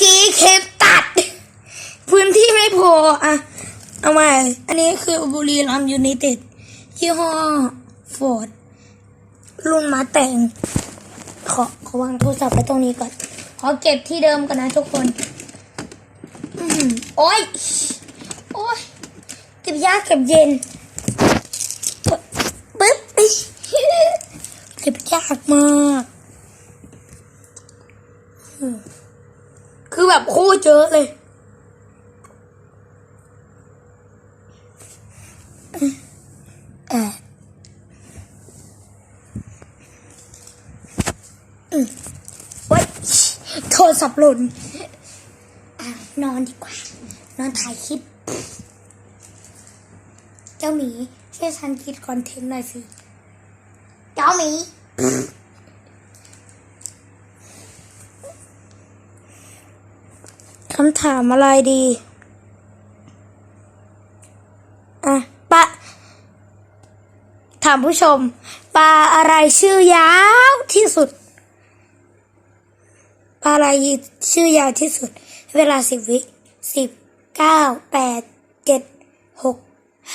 กี้เคปตัด พื้นที่ไม่พออะ เอาใหม่ อันนี้คือบุรีรัมยูไนเต็ดยี่ห้อฟอร์ดรุ่นมาแต่ง ขอขอวางโทรศัพท์ไว้ตรงนี้ก่อน ขอเก็บที่เดิมก่อนนะทุกคนอโอ้ย โอ้ย เก็บยากเก็บเย็นปึ๊บอิ๊ยเก็บยากมากอืมคือ แบบโคตรเยอะเลยเอออืมโทรศัพท์หล่นอนอนดีกว่า นอนถ่ายคลิป เจ้าหมีช่วยฉันคิดคอนเทนต์หน่อยสิ เจ้าหมี คำถามอะไรดี อะปะถามผู้ชม ปลาอะไรชื่อยาวที่สุด ปลาอะไรชื่อยาวที่สุด เวลาสิบวิสิบเก้าแปดเจ็ดหก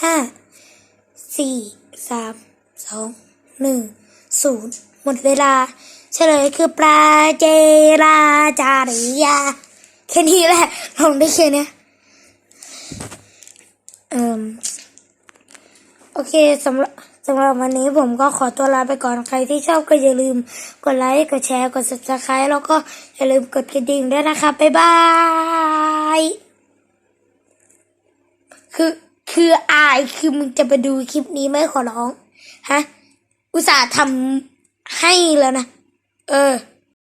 ห้าสี่สามสองหนึ่งศูนย์หมดเวลา เฉลยคือปลาเจราจาริยา ค่นี้แหละลองได้แค่นี้เอ่มโอเคสำหรับสำหรับวันนี้ผมก็ขอตัวลาไปก่อนใครที่ชอบก็อย่าลืมกดไลค์กดแชร์กด subscribe แล้วก็อย่าลืมกดกระดิ่งด้วยนะคะบ๊ายบายคือคืออายคือมึงจะไปดูคลิปนี้ไหมขอร้องฮะอุตส่าห์ทำให้แล้วนะ เออ